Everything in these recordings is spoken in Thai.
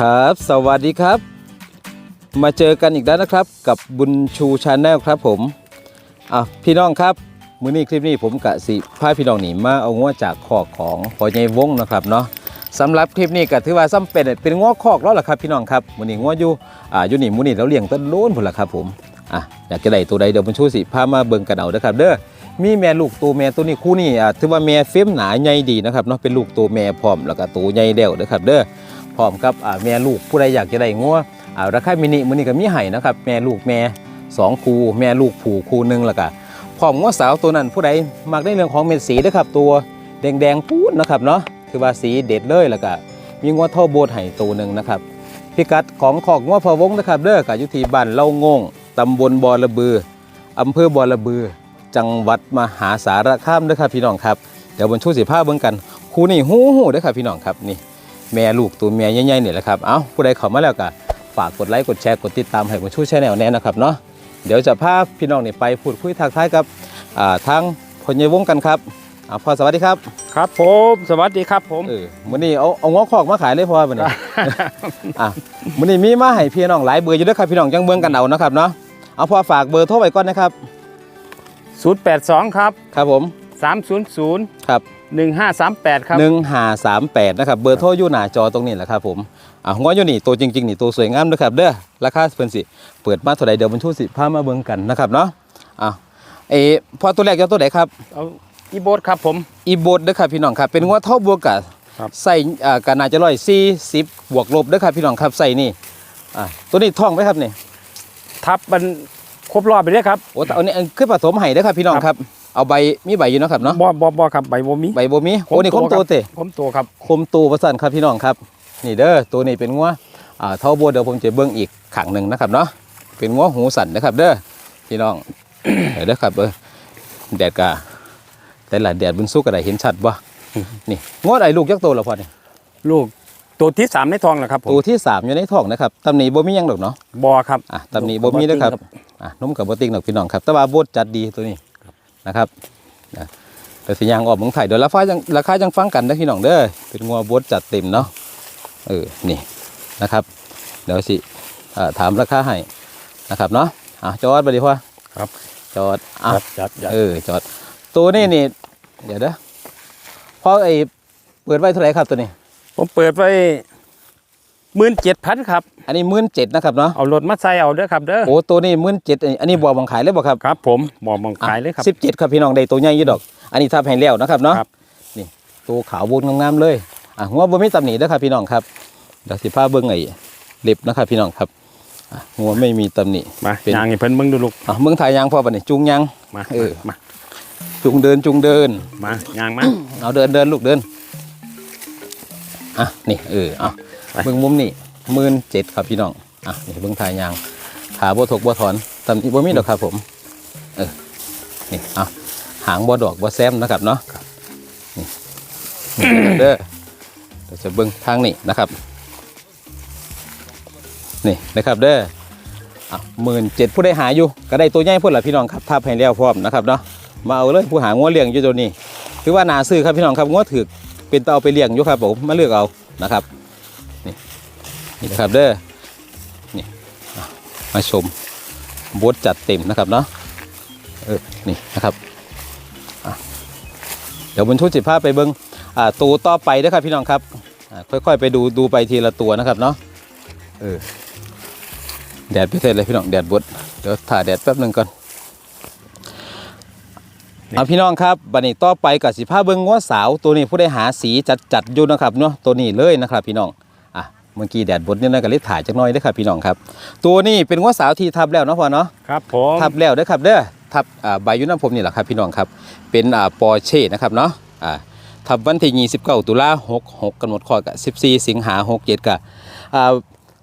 ครับ สวัสดีครับ มาเจอกันอีกแล้วนะครับ กับบุญชูชาแนลครับผมอะพี่น้องครับมื้อนี้คลิปนี้ผมกะสิพาพี่น้องหนีมาเอางัวจากคอกของพ่อใหญ่วงนะครับเนาะสำหรับคลิปนี้ก็ถือว่าซ้ำเป็นเป็นงัวคอกแล้วล่ะครับพี่น้องครับมื้อนี้งัวอยู่อ่าอยู่นี่มื้อนี้เราเลี้ยงต้นโล้นพุ่นล่ะครับผมอะอยากจะได้ตัวใดเดี๋ยวบุญชูสิพามาเบิ่งกันเอาเด้อครับ เด้อมีแม่ลูกตัวแม่ตัวนี้คู่นี้อะถือว่าแม่เฟ้มหนาใหญ่ดีนะครับเนาะเป็นลูกตัวแม่พร้อมแล้วก็ตัวใหญ่แล้วเด้อครับเด้อ พร้อมกับแม่ลูกผู้ใดอยากจะได้งัวอ่าราคามินิมื้อนี้ก็มีให้นะครับแม่ลูกแม่สองคู่แม่ลูกผูคู่หนึ่งแล้วก็พร้อมงัวสาวตัวนั้นผู้ใดมักในเรื่องของเม็ดสีนะครับตัวแดงๆปูดนะครับเนาะคือว่าสีเด็ดเลยแล้วก็มีงัวท่อโบดให้ตัวหนึ่งนะครับพิกัดของขอกงัวพะวงนะครับเด้อก็อยู่ที่บ้านเล่างงตำบลบอระบืออำเภอบอระบือ จังหวัดมหาสารคามเด้อครับพี่น้องครับ เดี๋ยวบนชูสิผ้าเบิ่งกัน คู่นี่หูหูเด้อครับพี่น้องครับนี่ แม่ลูกตัวเมียใหญ่ๆเนี่ยแหละครับ เอ้าผู้ใดเข้ามาแล้วก็ฝากกดไลค์กดแชร์กดติดตามให้ผมช่วยแชร์แนลแน่นะครับเนาะเดี๋ยวจะพาพี่น้องนี่ไปพูดคุยทักทายกับอ่าทางพญวงศ์กันครับอ่าพ่อสวัสดีครับ ครับผมสวัสดีครับผมเออมื้อนี้เอาเอางอคอกมาขายเลยพ่อมื้อนี้อะมื้อนี้มีมาให้พี่น้องหลายเบอร์อยู่เด้วยครับพี่น้องจังเบิ่งกันเอานะครับเนาะเอาพ่อฝากเบอร์โทรไว้ก่อนนะครับ082 ครับ ครับผม 300 ครับ 1538 ครับหนึ่งห้าสามแปดนะครับเบอร์โทรอยู่หน้าจอตรงนี้แหละครับผมอะงออยู่นี่ตัวจริงๆนี่ตัวสวยงามนะครับเด้อราคาเพิ่นสิเปิดมาเท่าใดเดี๋ยวบรรทุสิพามาเบิ่งกันนะครับเนาะอะเออพอตัวแรกจะตัวไหนครับเอาอีโบสครับผมอีโบดเด้อครับพี่น้องครับเป็นงวเท่าบวกกับครับใส่อ่ากันน่าจะร้อยสี่สิบบวกลบเด้อครับพี่น้องครับใส่นี่อะตัวนี้ท่องไหมครับนี่ทับมันครบรอบไปเลยครับโอ้แต่อันนี้อันคือผสมไห้เด้อครับพี่น้องครับ เอาใบมีใบอยู่เนาะครับเนาะบ่บ่บ่ครับใบบ่มีใบบ่มีโอ้นี่คมโตเตะผมตัวครับคมตูประสันครับพี่น้องครับ นี่เด้อตัวนี้เป็นงัวอ่าเท่าบัวเดี๋ยวผมจะเบิ้งอีกขังหนึ่งนะครับเนาะเป็นงัวหูสันนะครับ เด้อพี่น้องเดี๋ยวเด้อครับเออแดดกาแต่ละแดดบุญสู้กระไดเห็นชัดบ่นี่งัวไอ้ลูกยักษ์โตแล้วพอนี่ลูกตัวที่สามในท้องแหละครับผมตัวที่สามอยู่ในท้องนะครับตำหนิบ่มีหยังดอกเนาะบ่ครับอะตำหนิบ่มีเด้อครับอะนมกับบ่ติงดอกพี่น้องครับแต่ว่าบดจัดดีตัวนี้ นะครับนะแต่สิยางออกเมืองไทยเดี๋ยวราคาจังราคาจังฟังกันเด้อพี่น้องเด้อเป็นงัวบดจัดเต็มเนาะเออนี่นะครับ เดี๋ยวสิเอ่อถามราคาให้นะครับเนาะอะจอดไปดีพ่อครับจอดอะจัดจัดจัดเออจอดตัวนี้นี่เดี๋ยวเด้อพ่อไอ้เปิดไว้เท่าไหร่ครับตัวนี้ ผมเปิดไว้ 17,000ครับ อันนี้หมื่นเจ็ดนะครับเนาะเอารถมาใส่เอาเด้อครับเด้อโอ้ตัวนี้หมื่นเจ็ดอันนี้บ่บังขายเลยบ่ครับครับ ผมบ่มองขายเลยครับสิบเจ็ดครับพี่น้องได้ตัวใหญ่อยี่ดอก อันนี้ทับให้แล้วนะครับเนาะครับนี่ตัวขาวบนงามๆเลยอะหัวบ่มีตำหนินะครับพี่น้องครับเดี๋ยวสิพาเบิ่งไอ้เล็บนะครับพี่น้องครับอะหัวไม่มีตำหนิมาเป็นยางให้เพิ่นเบิ่งดูลูกอะเมืองไทยยางพอปะนี่จุงยางมาเออมาจุงเดินจุงเดินมายางมาเอาเดินเดินลูกเดินอะนี่เออเอาไป เบิ่งมุมนี่หมื่นเจ็ดครับพี่น้องอะนี่เบิ่งไทยยางขาบ่ถกบ่ถอนตำหนิบ่มีดอกครับผมเออนี่เอาหางบ่ดอกบ่แซมนะครับเนาะเด้อเดี๋ยวจะเบิ้องทางนี้นะครับ นี่นะครับเด้ออะหมื่นเจ็ดผู้ได้หาอยู่ก็ได้ตัวใหญ่พุ่นละพี่น้องครับทับให้แล้วพร้อมนะครับเนาะมาเอาเลยผู้หางัวเลี้ยงอยู่ตัวนี้ถือว่านาซื้อครับพี่น้องครับงัวถือเป็นเตาไปเลี้ยงอยู่ครับผมมาเลือกเอานะครับ นี่นะครับเด้อนี่อะมาชมบดจัดเต็มนะครับเนาะเออนี่นะครับอะเดี๋ยวบนชุดสิบห้าไปเบิ้งอ่าตัวต่อไปนะครับพี่น้องครับอ่าค่อยๆไปดูดูไปทีละตัวนะครับเนาะเออแดดพิเศษเลยพี่น้องแดดบดเดี๋ยวถ่ายแดดแป๊บหนึ่งก่อนเอาพี่น้องครับบัดนี้ต่อไปกับสิผ้าเบิ้งงัวสาวตัวนี้ผู้ได้หาสีจัดจัดๆอยู่นะครับเนาะตัวนี้เลยนะครับ พี่น้องอะ เมื่อกี้แดดบดเนี่ยนะก็เลยถ่ายจักหน้อยเด้อครับพี่น้องครับ ตัวนี้เป็นงัวสาวที่ทับแล้วเนาะพ่อเนาะครับผมทับแล้วเด้อครับเด้อทับอ่าใบอยุน้ำผมนี่แหละครับพี่น้องครับ เป็นอ่าปอร์เช่นะครับเนาะอ่าทับวันที่29ตุลา66กำหนดข้อกับ14 สิงหา67กับอ่า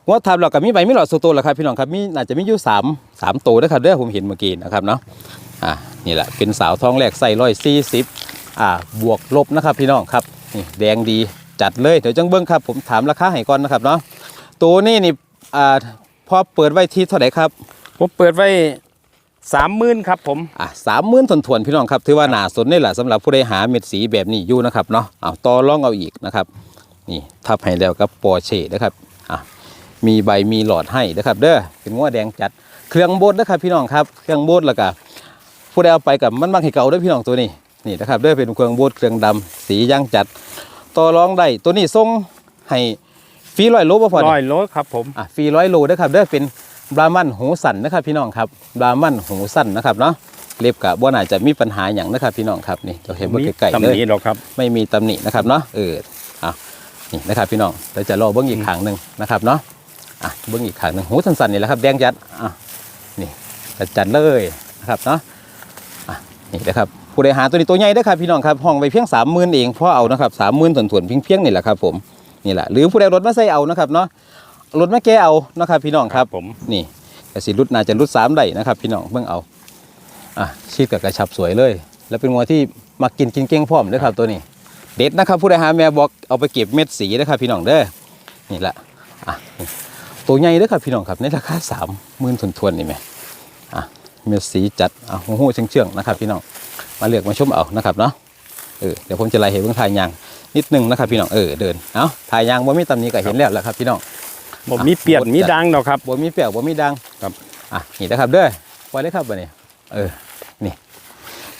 งวดทับเรากับมีใบมีหลอดโซโตแล้วครับพี่น้องครับมีน่าจะมีอยู่3 3ตัวนะครับเด้อผมเห็นเมื่อกี้นะครับเนาะอ่านี่แหละเป็นสาวท้องแรกใส่ร้อยสี่สิบอ่าบวกลบนะครับพี่น้องครับนี่แดงดี จัดเลยเดี๋ยวจังเบิ้งครับ ผมถามราคาให้ก่อนนะครับเนาะตัวนี้นี่อ่าพอเปิดไว้ที่เท่าไหร่ครับ ผมเปิดไว้30,000ครับผมอะสามหมื่นถวนๆพี่น้องครับถือว่าหนาสนนี่แหละสำหรับผู้ใดหาเม็ดสีแบบนี้อยู่นะครับเนาะเอาต่อรองเอาอีกนะครับ นี่ทับให้แล้วกับปอร์เช่นะครับอะมีใบมีหลอดให้นะครับ เด้อเป็นงัวแดงจัดเครื่องบดนะครับพี่น้องครับเครื่องบดแล้วก็ผู้ใดเอาไปกับมันมักให้เก่าเด้วยพี่น้องตัวนี้นี่นะครับเด้อเป็นเครื่องบดเครื่องดำสีย่างจัด ต่อรองได้ตัวนี้ส่งให้ฟรีร้อยโลบ่พอร้นี่อยโลครับผมอะฟรีร้อยโลนะครับเด้อเป็นบรามันหูสั่นนะครับพี่น้องครับบรามันหูสั่นนะครับเนาะเล็บกับบ่น่าจะมีปัญหาอย่างนะครับพี่น้องครับนี่เราเห็นว่ามีไก่ๆตำเลหยนิหรอกครับไม่มีตำหนินะครับเนาะเออเอานี่นะครับพี่น้องเราจะรอเบิ้งอีกครั้งหนึ่งนะครับเนาะอะเบิ้งอีกครั้งหนึ่งหูสั่นๆนี่แหละครับแดงจัดอะนี่จัดจัดๆเลยนะครับเนาะอะนี่นะครับ ผู้ใดหาตัวนี้ตัวใหญ่เด้อครับพี่น้องครับห้องไปเพียงสามหมื่นเองเพราะเอานะครับสามหมื่นถ่วนๆเพียงๆนี่แหละครับผมนี่แหละหรือผู้ใดรถมาใส่เอานะครับเนาะรถมาแก้เอานะครับพี่น้องครับผมนี่กระสีรุดน่าจะรุดสามได้นะครับ พี่น้องเบิ่งเอาอะชีดกับกระชับสวยเลย แล้วเป็นงัวที่มากินกินเก่งพร้อมเด้อครับตัวนี้ เด็ดนะครับผู้ใดหาแม่บอกเอาไปเก็บเม็ดสีนะครับพี่น้องเด้อนี่แหละอะนี่ตัวใหญ่เด้อครับพี่น้องครับในราคาสามหมื่นทวนๆนี่ไหมอะเม็ดสีจัดอะหูหูเชื่องเชื่องๆนะครับพี่น้อง มาเลือกมาชมเอานะครับเนาะเออเดี๋ยวผมจะไล่เห็นเบื้องทายยางนิดนึงนะครับพี่น้องเออเดินเอาทายยางว่ามีตำหนี้ก็เห็นแล้วแหละครับพี่น้องผมมีเปลี่ยนอะมีดังดอกครับบ่มีเปรี้ยวบ่มีดังครับอะนี่นะครับเด้อปล่อยเลยครับบัดนี้เออนี่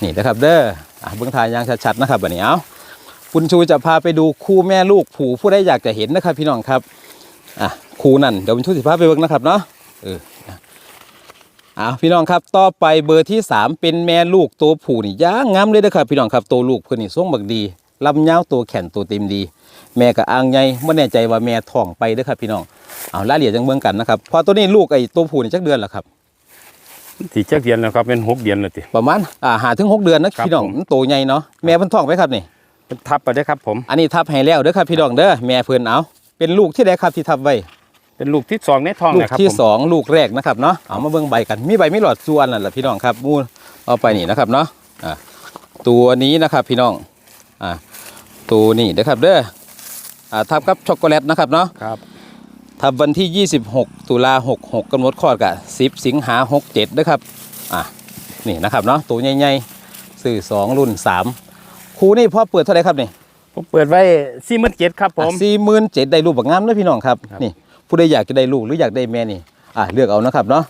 นี่นะครับเด้ออะเบิ่งทายยางชัดๆนะครับบัดนี้เอาคุณชูจะพาไปดูคู่แม่ลูกผูผู้ใดอยากจะเห็นนะครับพี่น้องครับอะคู่นั่นเดี๋ยวคุณชูสิพาไปเบิ่งนะครับเนาะเออ อะอะพี่น้องครับต่อไปเบอร์ที่สามเป็นแม่ลูกตัวผู้นี่ย่างงามเลยนะครับพี่น้องครับตัวลูกเพิ่นนี่ทรงบักดีลำยาวตัวแข็งตัวเต็มดี แม่กับอ่างใหญ่ไม่แน่ใจว่าแม่ท้องไปเด้อครับพี่น้องเอารายละเอียดจังเบิ่งกันนะครับพอตัวนี้ลูกไอ้ตัวผู้นี่จักเดือนแล้วครับสีเจ้าเดียนแล้วครับเป็นหกเดือนเลยติประมาณอ่าหาถึงหกเดือนนะครับพี่น้องผมมันโตใหญ่เนาะแม่เพิ่นท้องไปครับนี่เป็นทับไปได้อครับผม อันนี้ทับให้แล้วเด้อครับพี่น้องเด้อแม่เพิ่นเอาเป็นลูกที่ใดครับที่ทับไว้ เป็นลูกที่สองในท้องลูกนะครับที่ผมสองลูกแรกนะครับเนาะเอามาเบิ่งใบกันมีใบมีหลอดส่วนนั่นแหละพี่น้องครับมูเอาไปนี่นะครับเนาะอ่าตัวนี้นะครับพี่น้องอ่าตัวนี้เด้อครับเด้ออ่าทับกับช็อกโกแลตนะครับเนาะ ครับ ทับวันที่ 26 ตุลา66กำหนดคลอดกับ10 สิงหา67นะครับ อะ นี่นะครับเนาะ ตัวใหญ่ๆสื่อ2รุ่น 3คู่นี่พ่อเปิดเท่าไหร่ครับนี่ผมเปิดไว้สี่หมื่นเจ็ดครับผม สี่หมื่นเจ็ดได้ลูกบักงามเลยพี่น้องครับ ครับ นี่ ผู้ใดอยากจะได้ลูกหรืออยากได้แม่นี่อะเลือกเอานะครับเนาะ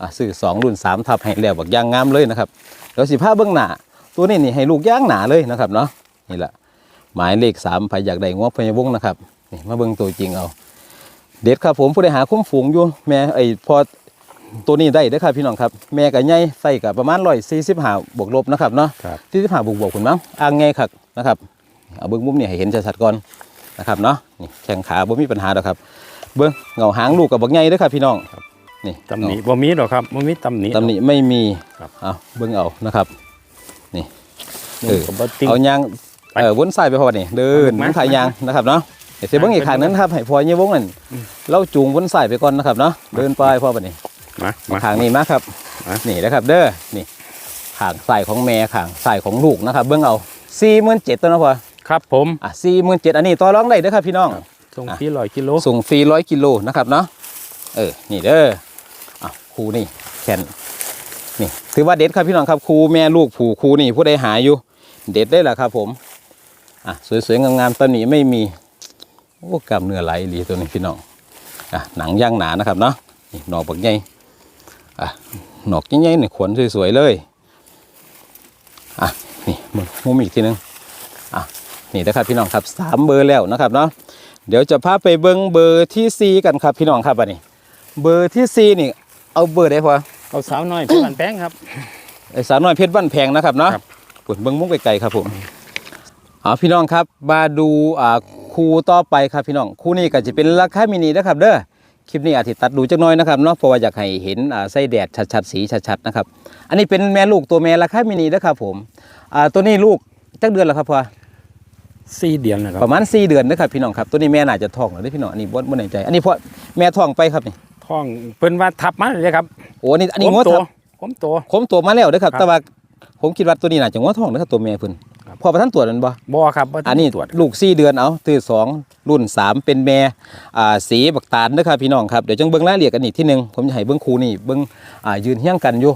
อะสื่อ2รุ่น3ทับให้แล้วบักย่างงามเลยนะครับเดี๋ยวสิผ้าเบื้องหน้าตัวนี้นี่ให้ลูกย่างหนาเลยนะครับเนาะนี่แหละหมายเลข3ใครอยากได้งวพญาวงศ์นะครับนี่มาเบิ่งตัวจริงเอา เด็ดครับผมผู้ใดหาคุ้มฝูงอยู่แม่ไอ้พอตัวนี้ได้เด้อครับพี่น้องครับแม่กับใหญ่ใส่กับประมาณร้อยสี่สิบห้าบวกลบนะครับเนาะครับสี่สิบห้าบวกบวกคุณมั้งอ่างไงครับนะครับเอาเบิ้งมุมนี่ให้เห็นชัดๆก่อนนะครับเนาะนี่แข้งขาบ่มีปัญหาดอกครับ เบิ้งเงาหางลูกกับบักใหญ่เด้อครับพี่น้องนี่ตำหนิบ่มีหรอกครับบ่มีตำหนิตำหนิไม่มีครับเอาเบิ้งเอานะครับ นี่เออผมบ่ติ้งเอายางไปเออวนซ้ายไปพอนี่เดินมาวนขายยางนะครับเนาะเดี๋ยวเสียเบิ้งอีกขางนั้นครับให้พอเยี่ยวงนั่นอืมเราจูงวนซ้ายไปก่อนนะครับเนาะเดินไปพอปะนี่มามาขางนี้มาครับมานี่นะครับ เด้อนี่ขางใส่ของแม่ขางใส่ของลูกนะครับ เบิ้งเอาสี่หมื่นเจ็ดตัวนะพอครับผมอะสี่หมื่นเจ็ดอันนี้ต่อรองได้เด้อครับพี่น้อง ส่งอะที่ร้อยกิโลส่งฟรีร้อยกิโลนะครับเนาะเออนี่เด้ออะครูนี่แขนนี่ถือว่าเด็ดครับพี่น้องครับครูแม่ลูกผูครูนี่ผู้ใดหาอยู่ เด็ดได้แหละครับผมอะสวยๆงามๆตอนนี้ไม่มีโอ้กล้ามเนื้อไหลดีตัวนี้พี่น้องอะหนังย่างหนานะครับเนาะนี่หนอกบักใหญ่อะหนอกใหญ่ๆนี่ขนสวยๆเลยอะนี่มุมมุมอีกทีนึงอะ นี่นะครับพี่น้องครับสามเบอร์แล้วนะครับเนาะเดี๋ยวจะพาไปเบิ้งเบอร์ที่สี่กันครับพี่น้องครับอันนี้เบอร์ที่สี่นี่ เอาเบอร์ได้พอเอาสาวน้อยพี่บันแป้งครับไอ้สาวน้อยเพชรบ้านแพงนะครับเนาะครับปุ่นเบิ้งมุ้งไกลๆครับผมเอาพี่น้องครับมาดูอ่าคูต่อไปครับพี่น้องคูนี้ก็จะเป็นราคามินินะครับ เด้อคลิปนี้อาจจะตัดดูจักหน้อยนะครับเนาะเพราะว่าอยากให้เห็นอ่าไส้แดดชัดๆสีชัดๆนะครับ อันนี้เป็นแม่ลูกตัวแม่ราคามินินะครับผมอ่าตัวนี้ลูกจักเดือนแล้วครับพ่อ สี่เดือนนะครับประมาณ4เดือนนะครับพี่น้องครับตัวนี้แม่น่าจะท้องแล้วเด้อพี่น้องอันนี้บ่บ่แน่ใจ อันนี้พ่อแม่ท้องไปครับนี่ท้องเพิ่นว่าทับมาเลยครับโอ้อันนี้อันนี้ผมงวโตทับผมโตคมตัวมาแล้วเด้อครับ ครับแต่ว่าผมคิดว่าตัวนี้น่าจะงวท้องนะครับตัวแม่เพิ่นครับ พอประทันตรวจมันบ่ บ่ครับบ่ต้งอันนี้ตรวจลูกสี่เดือนเอาตื่นสองรุ่นสามเป็นแม่อ่าสีบักตาลนะครับพี่น้องครับ เดี๋ยวจังเบิ้งรายละเอียดกันอีกที่หนึ่งผมจะให้เบิ้งคูนี่เบิ้งอ่ายืนเฮี้ยงกันอยู่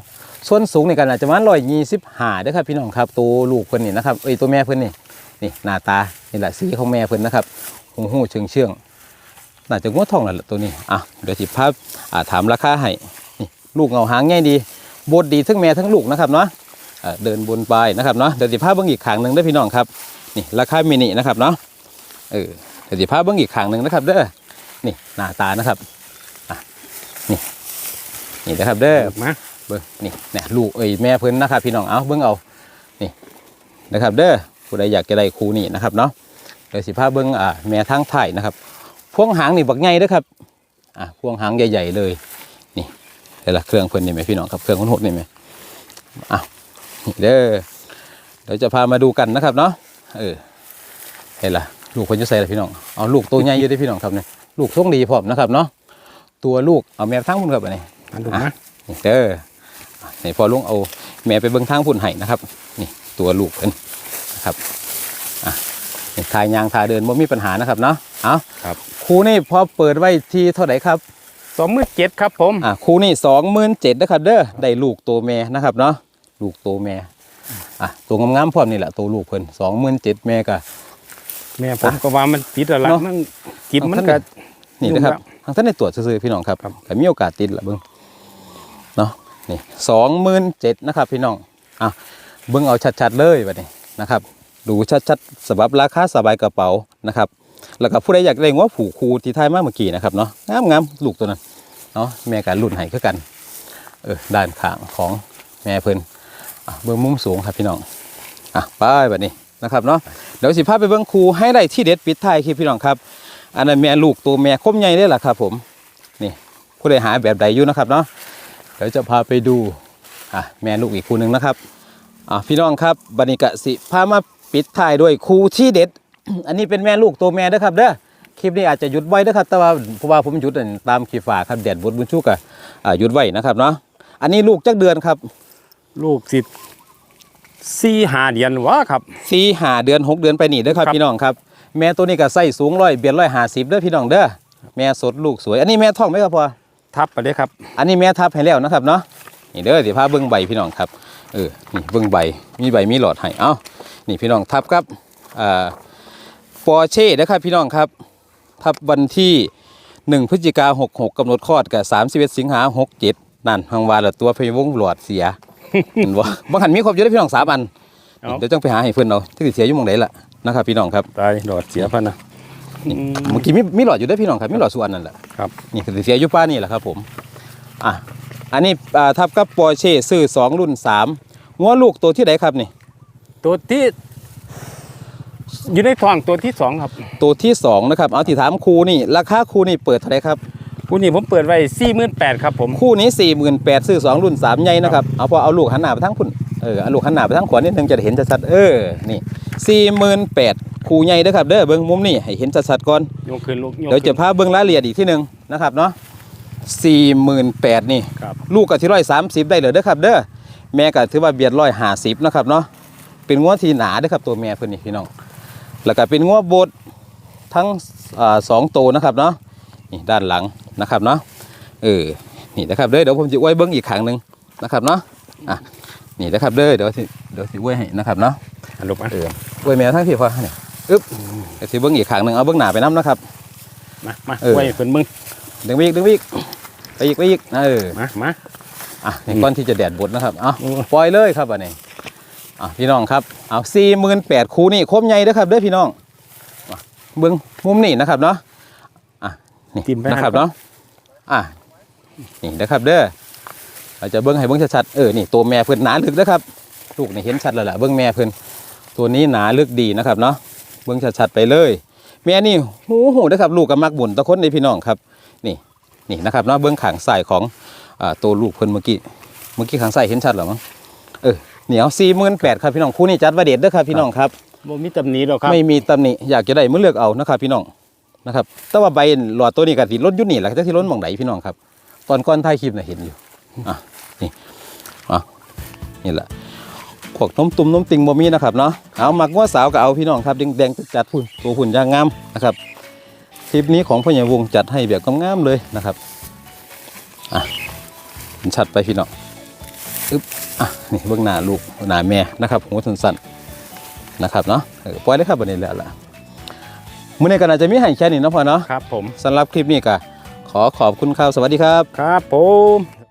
ส่วนสูงในกันอาจจะประมาณร้อยยี่สิบห้าเด้อครับพี่น้องครับตัวลูกเพิ่นนี่นะครับเอ้ยตัวแม่เพิ่นนี่ นี่หน้าตานี่แหละสีของแม่เพิ่นนะครับหูหูเชิงเชื่องน่าจะงวดทองแล้วล่ะตัวนี้อะเดี๋ยวสิภาพอ่าถามราคาให้นี่ลูกเงาหางง่ายดีบดดีทั้งแม่ทั้งลูกนะครับเนาะอ่าเดินบนไปนะครับเนาะเดี๋ยวสิภาพเบิ้งอีกขางหนึ่งเด้อพี่น้องครับนี่ราคามินินะครับเนาะเออเดี๋ยวสิภาพเบิ้งอีกขางหนึ่งนะครับเด้อนี่หน้าตานะครับอะนี่นี่นะครับเด้อมาเบิ้งนี่เนี่ยลูกเอ้ยแม่เพิ่นนะครับพี่น้องเอาเบิ้งเอานี่นะครับเด้อ ผู้ใดอยากจะได้ครูนี่นะครับเนาะเดี๋ยวสิพาเบิ้งอ่าแม่ทางไทายนะครับพวงหางนี่บักใหญ่เด้อครับอ่าพวงหางใหญ่ๆเลย นี่เดี๋ยวละเครื่องเพิ่นนี่ไหมพี่น้องครับเครื่องคนหดนี่ไหมอะนี่เด้อเดี๋ยวจะพามาดูกันนะครับเนาะเออเห็นละลูกเพิ่นจะใส่ละพี่น้องเอาลูกตัวใหญ่อยู่เด้อพี่น้องครับเนี่ยลูกทรงดีพร้อมนะครับเนาะตัวลูกเอาแม่ทั้งพุ่นครับอันนี้มาดูมานี่เด้ออะนี่พอลุงเอาแม่ไปเบิ่งทางพุ่นไห้นะครับ นี่ตัวลูกเพิ่น นะครับอะนี่ทายยางทาเดินบ่มีปัญหานะครับเนาะเอาครับครูนี่พอเปิดไว้ที่เท่าไหร่ครับสองหมื่นเจ็ดครับผมอะครูนี่สองหมื่นเจ็ดนะครับเด้อได้ลูกตัวแม่นะครับเนาะลูกตัวแม่อะตัวงามๆพร้อมนี่แหละตัวลูกเพิ่นสองหมื่นเจ็ดแม่ก็แม่ผมก็ว่ามันติดแล้วล่ะเนาะมันกินมันเอาก็นี่นะครับยุ่งแล้วทางท่านได้ตรวจซื่อๆพี่น้องครับครับแต่มีโอกาสติดละเบิ้งเนาะนี่สองหมื่นเจ็ดนะครับพี่น้องอะเบิ้งเอาชัดๆเลยแบบนี้ นะครับดูชัดๆสำหรับราคาสบายกระเป๋านะครับ แล้วก็ผู้ใดอยากได้งวผูกคูทีท้ายมากเมื่อกี้นะครับเนาะงามงามๆลูกตัวนั้นเนาะแม่การรุ่นไห้คือกันเออด้านข้างของแม่เพิ่นเบิ้งมุมสูงครับพี่น้องอะไปแบบนี้นะครับเนาะเดี๋ยวสิพาไปเบิ้องครูให้ได้ที่เด็ดปิดท้ายคลิปพี่น้องครับ อันนั้นแม่ลูกตัวแม่คมใหญ่ได้หละครับผมนี่ผู้ใดหาแบบใดอยู่นะครับเนาะเดี๋ยวจะพาไปดูอะแม่ลูกอีกคู่หนึ่งนะครับ อะพี่น้องครับบันิกะสิพามาปิดท้ายด้วยคู่ที่เด็ด อันนี้เป็นแม่ลูกตัวแม่เด้อครับเด้อคลิปนี้อาจจะหยุดไว้เด้อครับ แต่ว่าเพราะว่าผมหยุดอันตามขีฝาครับแดดบดบุญชุกอะอะหยุดไว้นะครับเนาะอันนี้ลูกจักเดือนครับ ลูกสิสี่หาเดือนวะครับสี่หาเดือนหกเดือนไปนี่เด้อครับครับพี่น้องครับแม่ตัวนี้ก็ไส้สูงร้อยเบียดร้อยห้าสิบเด้อพี่น้องเด้อแม่สดลูกสวย อันนี้แม่ท้องไหมครับพ่อทับไปเลยครับ อันนี้แม่ทับให้แล้วนะครับเนาะนี่เด้อเดี๋ยวพาเบิ้งใบพี่น้องครับ เออนี่เบิ้งใบมีใบมีหลอดให้เอ้านี่พี่น้องทับครับอ่าปอเช่นะครับพี่น้องครับ ทับวันที่1พฤศจิกา66กำหนดคลอดกับ31สิงหา67นั่นทางวาละตัวพยวงหลอดเสียเห็นบ่บางหันมีครบอยู่ได้อพี่น้องสามอันเอาเดี๋ยวต้องไปหาให้เพื่อนเราที่สิเสียอยู่หมองไหนล่ะนะครับพี่น้องครับตายดอดเสียพันนะนี่อืมเมื่อกี้มีมีหลอดอยู่ด้วยพี่น้องครับมีหลอดส่วนนั่นแหละครับนี่คือเสียอยุป้านี่แหละครับผมอะ อันนี้อ่าทับกับปอร์เช่ซื้อสองรุ่นสามงัวลูกตัวที่ไหนครับนี่ ตัวที่อยู่ในท้องตัวที่สองครับตัวที่สองนะครับเอาที่ถามครูนี่ราคาครูนี่เปิดเท่าไหรครับคู่นี้ผมเปิดไว้สี่หมื่นแปดครับผม คู่นี้สี่หมื่นแปดซื้อสองรุ่นสามใหญ่นะครับเอาพอเอาลูกหันหน้าไปทางคุณเออเอาลูกหันหน้าไปทางขวานิดนึงจะได้เห็นชัดๆเออนี่สี่หมื่นแปดคู่ใหญ่เด้อครับเด้อเบิ้งมุมนี่ให้เห็นชัดๆก่อน ยกขึ้นลูกยกเดี๋ยวจะขึ้นพาเบิ้งรายละเอียดอีกที่หนึ่งนะครับเนาะ สี่หมื่นแปดนี่ ครับลูกกับที่ร้อยสามสิบได้เลยเด้อครับ เด้อแม่ก็ถือว่าเบียดร้อยห้าสิบนะครับเนาะเป็นง้วที่หนาเด้อครับตัวแม่เพิ่นนี่พี่น้อง แล้วก็เป็นง้วบดทั้งอ่าสองตัวนะครับเนาะนี่ด้านหลังนะครับเนาะเออนี่นะครับเด้อเดี๋ยวผมจะไว้เบิ้งอีกครั้งหนึ่งนะครับเนาะอะนี่นะครับเด้อเดี๋ยวสิเดี๋ยวสิไว้ให้นะครับเนาะอะลูกมาเออไว้แม่ทั้งที่พอเนี่ยอึ๊บเดี๋ยวสิเบิ้งอีกครั้งหนึ่งเอาเบิ้งหน้าไปน้ำนะครับ มา มาเออ ไว้เพิ่นมึงดึงไปอีกดึงไป อีกไปอีกไปอีกเออมามาอะนี่ก้อนที่จะแดดบดนะครับเอาโอ้ปล่อยเลยครับอันนี้อะพี่น้องครับเอาสี่หมื่นแปดคูนี่ครบใหญ่เด้อครับเด้อพี่น้องอะเบิ้งมุมนี่นะครับเนาะอะนี่จิ้มไปนะครับเนาะอะนี่นะครับเด้อเราจะเบิ้งให้เบิ้งชัดๆเออนี่ตัวแม่เพิ่นหนาลึกนะครับลูกนี่เห็นชัดแล้วล่ะเบิ้งแม่เพิ่นตัวนี้หนาลึกดีนะครับเนาะเบิ้งชัดๆไปเลยแม่นี่หูหูนะครับลูกกับมักบุญตะคนในพี่น้องครับ นี่ นี่นะครับเนาะเบื้องขางใส่ของอ่าตัวลูกเพิ่นเมื่อกี้เมื่อกี้ขางใส่เห็นชัดเหรอมั้งเออเหนียวสี่หมื่นแปดครับพี่น้องคู่นี้จัดว่าเด็ดเด้อครับพี่น้องครับบ่มีตำหนิหรอกครับไม่มีตำหนิอยากจะได้เมื่อเลือกเอานะครับพี่น้องนะครับแต่ว่าใบหลอดตัวนี้กับสีล้นอยุ่นี่แหละจะที่ล้นหมองไหนพี่น้องครับ ตอนก้อนท้ายคลิปน่ะเห็นอยู่อะนี่อะนี่แหละพวกนมตุ่มนมติงบ่มีนะครับเนาะเอาหมักว่าสาวก็เอาพี่น้องครับแดงๆจัดๆพุ่นตัวหุ่นย่างงามนะครับ คลิปนี้ของพ่อใหญ่วงจัดให้แบบงามๆเลยนะครับอะเห็นชัดไปพี่น้องอึ๊บอะนี่เบื้องหน้าลูกหน้าแม่นะครับหัวสั้นๆนะครับเนาะเออปล่อยเลยครับวันนี้แหละล่ะมื้อนี้ก็น่าจะมีให้แค่นี้เนาะพ่อเนาะครับผมสำหรับคลิปนี้ก็ขอขอบคุณครับสวัสดีครับ ครับผม